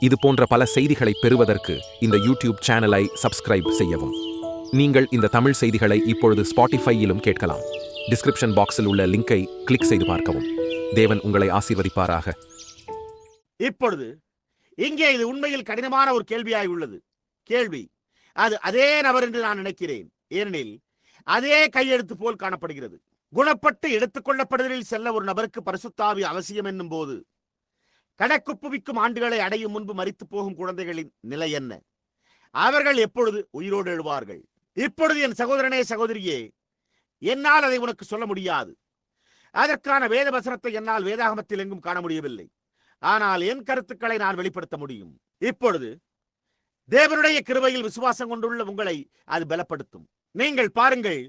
இது போன்ற பல செய்திகளை பெறுவதற்கு இந்த யூடியூப் சேனலை சப்ஸ்கிரைப் செய்யவும். நீங்கள் இந்த தமிழ் செய்திகளை இப்பொழுது ஸ்பாட்டிஃபையிலும் கேட்கலாம். டிஸ்கிரிப்ஷன் பாக்ஸில் உள்ள லிங்கை கிளிக் செய்து பார்க்கவும். தேவன் உங்களை ஆசீர்வதிப்பாராக. இப்பொழுது இங்கே இது உண்மையில் கடினமான ஒரு கேள்வியாய் உள்ளது. கேள்வி அது அதே நபர் என்று நான் நினைக்கிறேன். ஏனெனில் அதே கையெழுத்து போல் காணப்படுகிறது. குணப்பட்டு எடுத்துக்கொள்ளப்படுதலில் செல்ல ஒரு நபருக்கு பரிசுத்தாவி அவசியம் என்னும் போது கணக்குப்புவிக்கும் ஆண்டுகளை அடையும் முன்பு மறித்து போகும் குழந்தைகளின் நிலை என்ன? அவர்கள் எப்பொழுது உயிரோடு எழுவார்கள்? இப்பொழுது என் சகோதரனே சகோதரியே என்னால் அதை உனக்கு சொல்ல முடியாது. அதற்கான வேத வசனத்தை என்னால் வேதாகமத்தில் எங்கும் காண முடியவில்லை. ஆனால் என் கருத்துக்களை நான் வெளிப்படுத்த முடியும். இப்பொழுது தேவனுடைய கிருபையில் விசுவாசம் கொண்டுள்ள உங்களை அது பலப்படுத்தும். நீங்கள் பாருங்கள்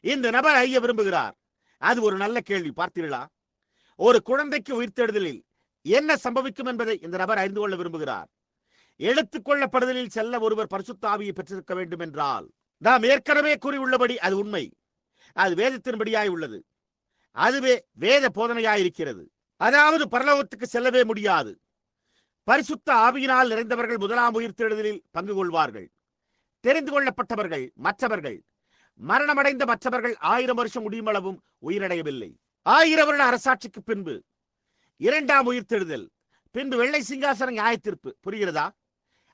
இந்த நபர் ஐய விரும்புகிறார். அது ஒரு நல்ல கேள்வி பார்த்தீர்களா? ஒரு குழந்தைக்கு உயிர்த்தெடுதலில் என்ன சம்பவிக்கும் என்பதை இந்த நபர் அறிந்து கொள்ள விரும்புகிறார். எடுத்துக்கொள்ளப்படுதலில் செல்ல ஒருவர் பரிசுத்த ஆவியை பெற்றிருக்க வேண்டும் என்றால் நாம் ஏற்கனவே கூறியுள்ளபடி அது உண்மை. அது வேதத்தின்படியாய் உள்ளது. அதுவே வேத போதனையாய் இருக்கிறது அதாவது பரலோகத்துக்கு செல்லவே முடியாது. பரிசுத்த ஆவியினால் நிறைந்தவர்கள் முதலாம் உயிர்த்தெழுதலில் பங்கு கொள்வார்கள். தெரிந்து கொள்ளப்பட்டவர்கள் மற்றவர்கள் மரணமடைந்த மற்றவர்கள் ஆயிரம் வருஷம் முடியும் அளவும் உயிரடையவில்லை. ஆயிரம் வருட அரசாட்சிக்கு பின்பு இரண்டாம் உயிர்த்தெழுதல் பின்பு வெள்ளை சிங்காசன நியாயத்திற்பு புரிகிறதா?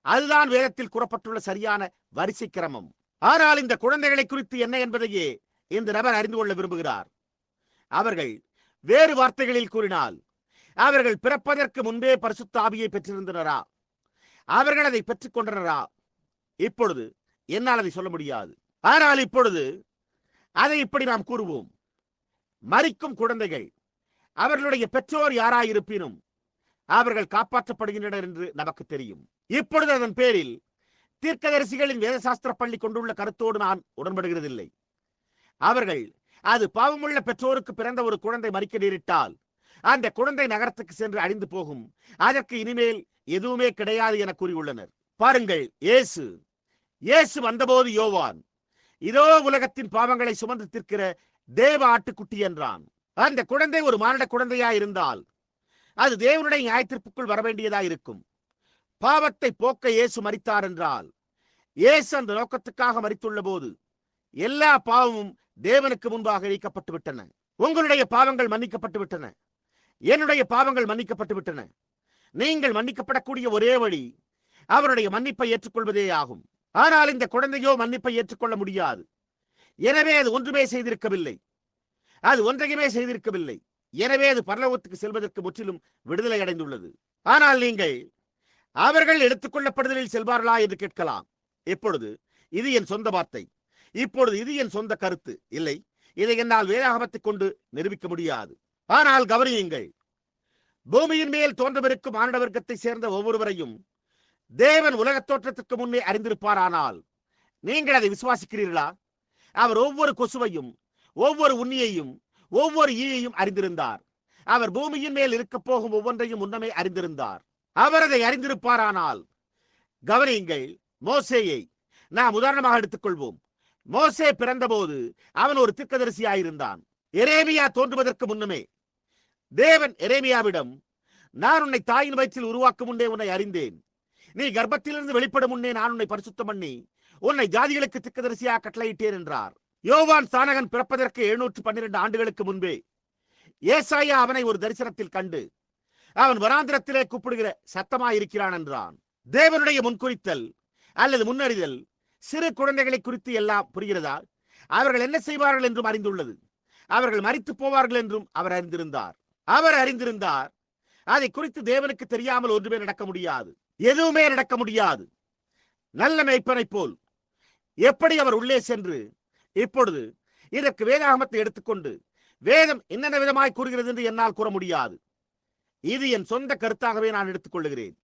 அதுதான் வேதத்தில் கூறப்பட்டுள்ள சரியான வரிசை கிரமம். ஆனால் இந்த குழந்தைகளை குறித்து என்ன என்பதையே இந்த நபர் அறிந்து கொள்ள விரும்புகிறார். அவர்கள் வேறு வார்த்தைகளில் கூறினால் அவர்கள் பிறப்பதற்கு முன்பே பரிசுத்த ஆவியை பெற்றிருந்தனரா? அவர்கள் அதை பெற்றுக் கொண்டனரா? இப்பொழுது என்னால் அதை சொல்ல முடியாது. ஆனால் இப்பொழுது அதை இப்படி நாம் கூறுவோம். மறிக்கும் குழந்தைகள் அவர்களுடைய பெற்றோர் யாராயிருப்பினும் அவர்கள் காப்பாற்றப்படுகின்றனர் என்று நமக்கு தெரியும். இப்பொழுது அதன் பேரில் தீர்க்கதரிசிகளின் வேதசாஸ்திர பள்ளி கொண்டுள்ள கருத்தோடு நான் உடன்படுகிறதில்லை. அவர்கள் அது பாவமுள்ள பெற்றோருக்கு பிறந்த ஒரு குழந்தை மறிக்க நேரிட்டால் அந்த குழந்தை நகரத்துக்கு சென்று அழிந்து போகும். அதற்கு இனிமேல் எதுவுமே கிடையாது என கூறியுள்ளனர். பாருங்கள் இயேசு. இயேசு வந்தபோது யோவான் இதோ உலகத்தின் பாவங்களை சுமந்து தீர்க்கிற தேவ ஆட்டுக்குட்டி என்றான். அந்த குழந்தை ஒரு மானிட குழந்தையா இருந்தால் அது தேவனுடைய நியாயத்திற்குள் வரவேண்டியதா இருக்கும். பாவத்தை போக்க இயேசு மறித்தார் என்றால் இயேசு அந்த நோக்கத்துக்காக மறித்துள்ள போது எல்லா பாவமும் தேவனுக்கு முன்பாக நீக்கப்பட்டு விட்டன. உங்களுடைய பாவங்கள் மன்னிக்கப்பட்டு விட்டன. என்னுடைய பாவங்கள் மன்னிக்கப்பட்டு விட்டன. நீங்கள் மன்னிக்கப்படக்கூடிய ஒரே வழி அவருடைய மன்னிப்பை ஏற்றுக்கொள்வதே ஆகும். ஆனால் இந்த குழந்தையோ மன்னிப்பை ஏற்றுக்கொள்ள முடியாது. எனவே அது ஒன்றுமே செய்திருக்கவில்லை. அது ஒன்றையுமே செய்திருக்கவில்லை. எனவே அது பரலோகத்துக்கு செல்வதற்கு முற்றிலும் விடுதலை அடைந்துள்ளது. ஆனால் நீங்கள் அவர்கள் எடுத்துக்கொள்ளப்படுதலில் செல்வார்களா என்று கேட்கலாம். இப்பொழுது இது என் சொந்த வார்த்தை. இப்பொழுது இது என் சொந்த கருத்து. இல்லை இதை என்னால் வேதாகமத்தை கொண்டு நிரூபிக்க முடியாது. ஆனால் கவனியுங்கள் பூமியின் மேல் தோன்றவிருக்கும் மானிட வர்க்கத்தை சேர்ந்த ஒவ்வொருவரையும் தேவன் உலகத் தோற்றத்திற்கு முன்னே அறிந்திருப்பார் ஆனால் நீங்கள் அதை விசுவாசிக்கிறீர்களா? அவர் ஒவ்வொரு கொசுவையும் ஒவ்வொரு உண்ணியையும் ஒவ்வொரு ஈயையும் அறிந்திருந்தார். அவர் பூமியின் மேல் இருக்க போகும் ஒவ்வொன்றையும் முன்னமே அறிந்திருந்தார். அவர் அதை அறிந்திருப்பாரானால் கவனியுங்கள் மோசேயை நாம் உதாரணமாக எடுத்துக்கொள்வோம். மோசே பிறந்தபோது அவன் ஒரு திக்கதரிசியாயிருந்தான். எரேமியா தோன்றுவதற்கு முன்னமே தேவன் எரேமியாவிடம் நான் உன்னை தாயின் வயிற்றில் உருவாக்கும் முன்னே உன்னை அறிந்தேன். நீ கர்ப்பத்திலிருந்து வெளிப்படும் முன்னே நான் உன்னை பரிசுத்தம் பண்ணி உன்னை ஜாதிகளுக்கு திக்கதரிசியாக கட்டளையிட்டேன் என்றார். யோவான் சானகன் பிறப்பதற்கு எழுநூற்று பன்னிரண்டு ஆண்டுகளுக்கு முன்பே ஏசாயா அவனை ஒரு தரிசனத்தில் கண்டு அவன் வராந்திரத்திலே கூப்பிடுகிற சத்தமாயிருக்கிறான் என்றான். தேவனுடைய முன்குறித்தல் அல்லது முன்னறிதல் சிறு குழந்தைகளை குறித்து எல்லாம் புரிகிறதா? அவர்கள் என்ன செய்வார்கள் என்றும் அறிந்துள்ளது. அவர்கள் மறித்து போவார்கள் என்றும் அவர் அறிந்திருந்தார். அவர் அறிந்திருந்தார். அதை குறித்து தேவனுக்கு தெரியாமல் ஒன்றுமே நடக்க முடியாது. எதுவுமே நடக்க முடியாது. நல்ல மேய்ப்பனை போல். எப்படி அவர் உள்ளே சென்று இப்பொழுது இதற்கு வேதாகமத்தை எடுத்துக்கொண்டு வேதம் என்னென்ன விதமாய் கூறுகிறது என்று என்னால் கூற முடியாது. இது என் சொந்த கருத்தாகவே நான் எடுத்துக்கொள்கிறேன்